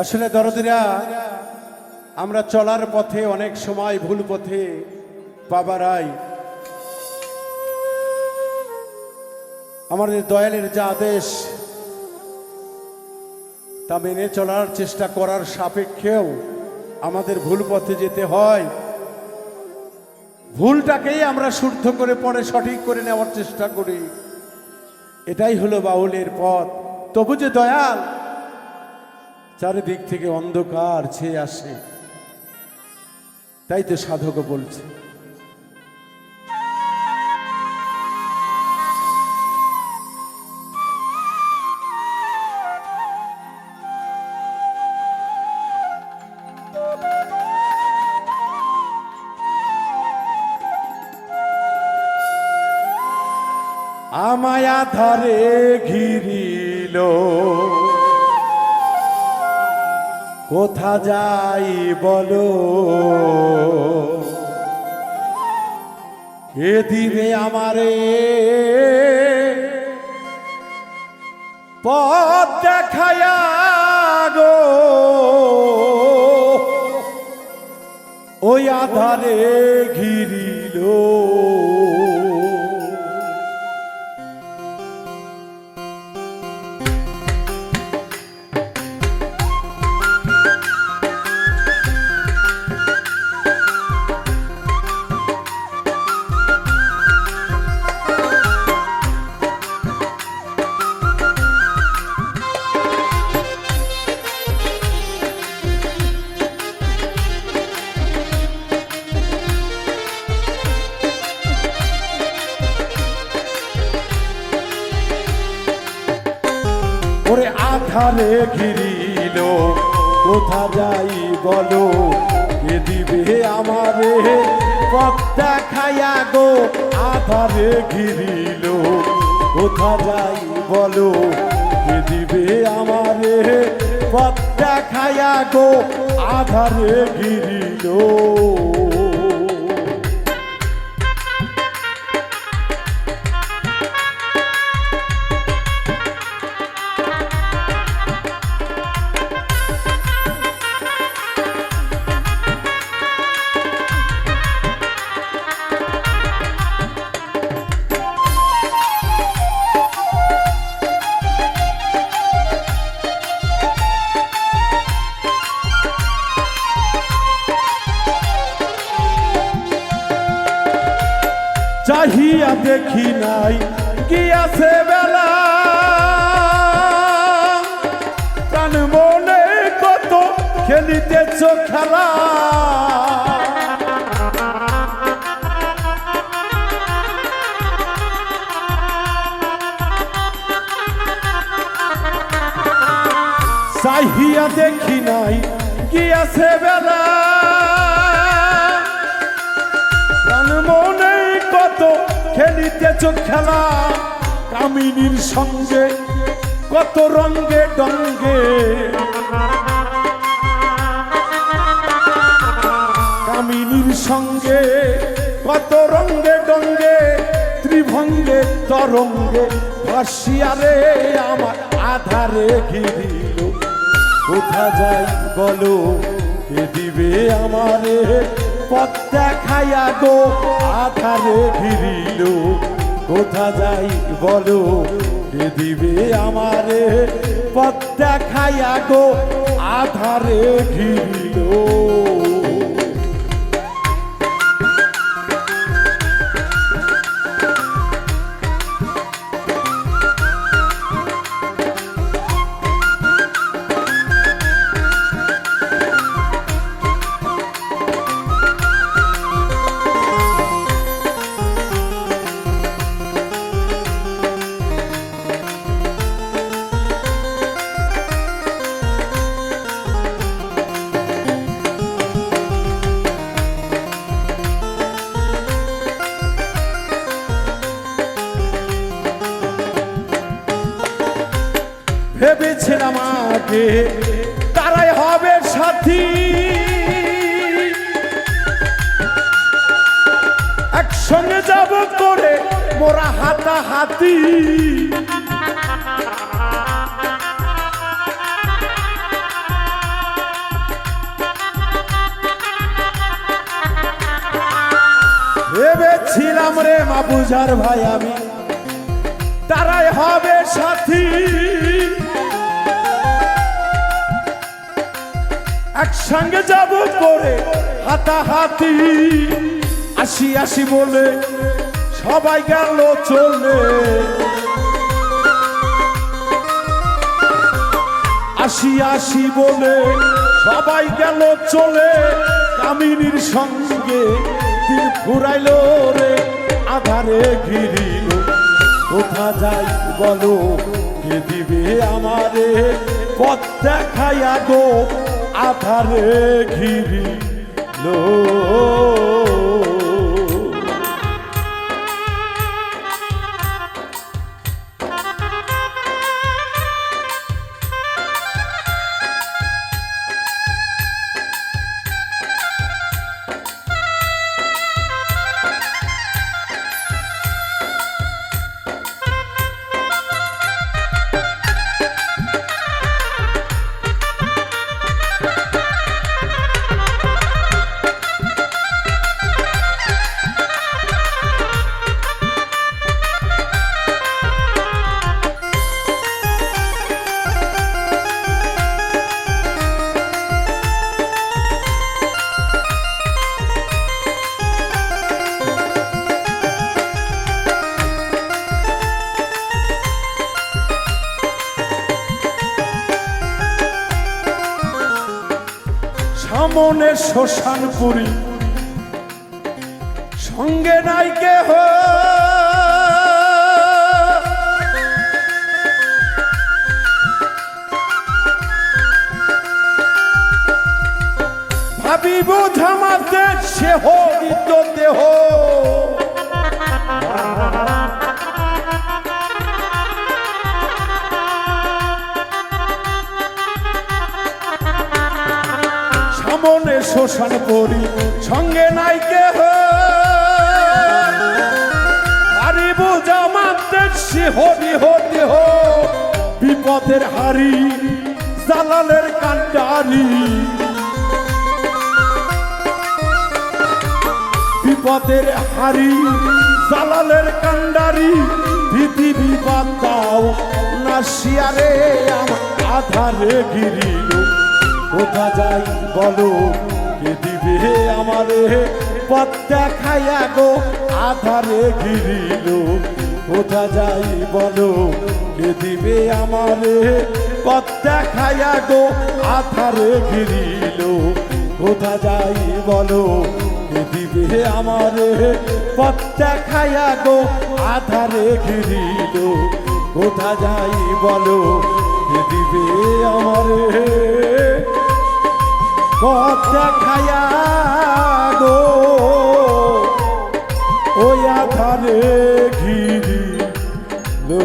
আসলে দরদিরা, আমরা চলার পথে, অনেক সময় ভুল পথে বাবারাই আমাদের দয়ালের যা আদেশ, তা মেনে চলার চেষ্টা করার সাপেক্ষেও আমাদের ভুল পথে যেতে হয়। ভুলটাকেই আমরা শুদ্ধ করে পরে সঠিক করে নেওয়ার চেষ্টা করি। এটাই হলো বাউলের পথ। তবু যে দয়াল চারিদিক থেকে অন্ধকার ছেয়ে আসে। তাই তো সাধক বলছে। আমায়া ধারে ঘিরিল। কোথা যাই বলো? কে দিবে আমারে পথ দেখায়া গো। ওই আধারে ঘিরিল ওরে আধারে ঘিরিল কোথা যাই বলো? কে দিবে আমারে? পথ দেখায়া গো, আধারে ঘিরিল কোথা যাই বলো? কে দিবে আমারে? পথ দেখায়া গো, আধারে ঘিরিল। চাহিয়া দেখি নাই গিয়াছে বেলা? মনে কত খেলিতেছ খেলা? চাহিয়া দেখি নাই গিয়াছে বেলা? প্রাণ খেলিতেছ খেলা। কামিনীর সঙ্গে কত রঙ্গে ডঙ্গে। কামিনীর সঙ্গে কত রঙ্গে ডঙ্গে, ত্রিভঙ্গে তরঙ্গে ভাসিয়ারে আমার আধারে ঘিরিল। কোথা যাই বলো, কে দিবে আমারে? পথ দেখাইয়া গো, আধারে ফিরিল। কোথা যাই বলো, কে দিবে আমারে? পথ দেখাইয়া গো, আধারে ঘিরিল ভেবেছেন আমাকে তারাই হবে সাথী। একসঙ্গে যাব করে মোরা হাতা হাতি ভেবেছিলাম রে মা বুঝার ভাই আমি, তারাই হবে সাথী। একসঙ্গে যাব করে হাতাহাতি। আসি আসি বলে সবাই গেল চলে। আসি আসি বলে সবাই গেল চলে। কামিনীর সঙ্গে দিন ফুরাইল রে, আধারে ঘিরিল। কোথা যাই বলো, কে দিবে আমারে? পথ দেখাইয়া গো। আধারে ঘিরিল। সামনে শ্মশানপুরি সঙ্গে নাই কেহ। ভাবিব ঝামাতে সে হরিত দেহ। সামনে শোষণ করি, সঙ্গে নাই কেহ। হারিব জামাতে সে হরি হতে হো বিপদের হারি, জালালের কান্ডারি। বিপদের হারি, জালালের কান্ডারি ভীতি বিবাদ দাও, না শিয়ারে, আমার আধারে গিরিল কোথা যাই বলো? কে দিবে আমারে? পথ দেখাইয়া গো, আধারে ঘিরিল। কোথা যাই বলো? কে দিবে আমারে? পথ দেখাইয়া গো, আধারে ঘিরিল। কোথা যাই বলো? কে দিবে আমারে? পথ দেখাইয়া গো, আধারে ঘিরিল। কোথা যাই বলো? দিবে আমারে? পথ দেখায়া গো। ওই আধারে ঘিরি লো